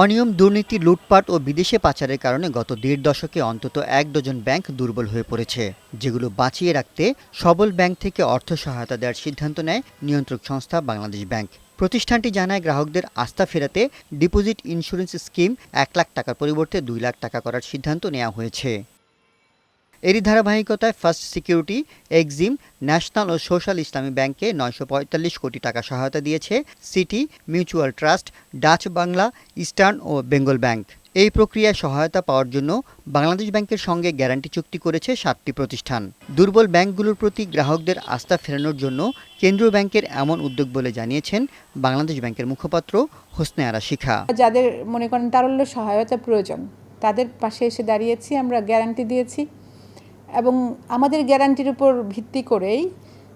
অনিয়ম, দুর্নীতি, লুটপাট ও বিদেশে পাচারের কারণে গত দেড় দশকে অন্তত এক ডজন ব্যাংক দুর্বল হয়ে পড়েছে। যেগুলো বাঁচিয়ে রাখতে সবল ব্যাংক থেকে অর্থ সহায়তা দেওয়ার সিদ্ধান্ত নেয় নিয়ন্ত্রক সংস্থা বাংলাদেশ ব্যাংক। প্রতিষ্ঠানটি জানায়, গ্রাহকদের আস্থা ফেরাতে ডিপোজিট ইন্স্যুরেন্স স্কিম এক লাখ টাকার পরিবর্তে দুই লাখ টাকা করার সিদ্ধান্ত নেওয়া হয়েছে। এরই ধারাবাহিকতায় ফার্স্ট সিকিউরিটি এক্সিম ন্যাশনাল ও সোশ্যাল ইসলামী ব্যাংকে নয়শো পঁয়তাল্লিশ কোটি টাকা সহায়তা দিয়েছে City Mutual Trust, Dutch Bangla, Eastern ও বেঙ্গল ব্যাংক। এই প্রক্রিয়ায় সহায়তা পাওয়ার জন্য বাংলাদেশ ব্যাংকের সঙ্গে গ্যারান্টি চুক্তি করেছে সাতটি প্রতিষ্ঠান। দুর্বল ব্যাংকগুলোর প্রতি গ্রাহকদের আস্থা ফেরানোর জন্য কেন্দ্রীয় ব্যাংকের এমন উদ্যোগ বলে জানিয়েছেন বাংলাদেশ ব্যাংকের মুখপাত্র হোসনে আরা শিখা। যাদের মনে করেন তারল্য সহায়তা প্রয়োজন, তাদের পাশে এসে দাঁড়িয়েছি, আমরা গ্যারান্টি দিয়েছি। এবং আমাদের গ্যারান্টির উপর ভিত্তি করেই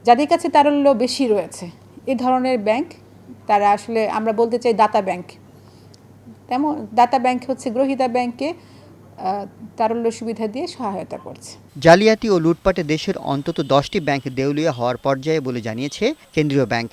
যাদের কাছে তারল্য বেশি রয়েছে, এ ধরনের ব্যাংক, তারা আসলে আমরা বলতে চাই দাতা ব্যাংক। তেমন, দাতা ব্যাংক হচ্ছে গ্রহীতা ব্যাংকে তারল্য সুবিধা দিয়ে সহায়তা করছে। জালিয়াতি ও লুটপাটে দেশের অন্তত দশটি ব্যাংক দেউলিয়া হওয়ার পর্যায়ে বলে জানিয়েছে কেন্দ্রীয় ব্যাংক।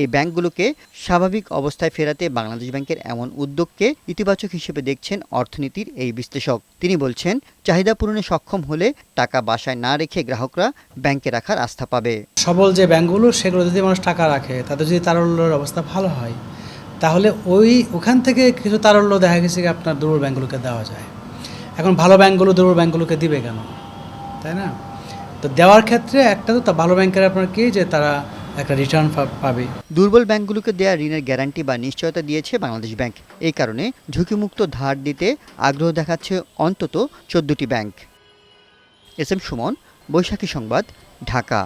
এই ব্যাংকগুলোকে স্বাভাবিক অবস্থায় ফেরাতে বাংলাদেশ ব্যাংকের এমন উদ্যোগকে ইতিবাচক হিসেবে দেখছেন অর্থনীতির এই বিশ্লেষক। তিনি বলছেন, চাহিদা পূরণে সক্ষম হলে টাকা বাসায় না রেখে গ্রাহকরা ব্যাংকে রাখার আস্থা পাবে। সবল যে ব্যাংকগুলো, সেগুলো যদি মানুষ টাকা রাখে, তাদের যদি তারল্যের অবস্থা ভালো হয়, তাহলে ওই, ওখান থেকে কিছু তারল্য দেখা গেছে আপনার দুর্বল ব্যাংকগুলোকে দেওয়া যায়। এখন ভালো ব্যাংকগুলো দুর্বল ব্যাংকগুলোকে দিবে কেন? তাই না? তো দেওয়ার ক্ষেত্রে একটা তো ভালো ব্যাংকের আপনার কি যে তারা একটা রিটার্ন পাবে। দুর্বল ব্যাংকগুলোকে দেওয়া ঋণের গ্যারান্টি বা নিশ্চয়তা দিয়েছে বাংলাদেশ ব্যাংক। এই কারণে ঝুঁকিমুক্ত ধার দিতে আগ্রহ দেখাচ্ছে অন্তত চোদ্দটি bank. S M Suman, Baishakhi সংবাদ, ঢাকা।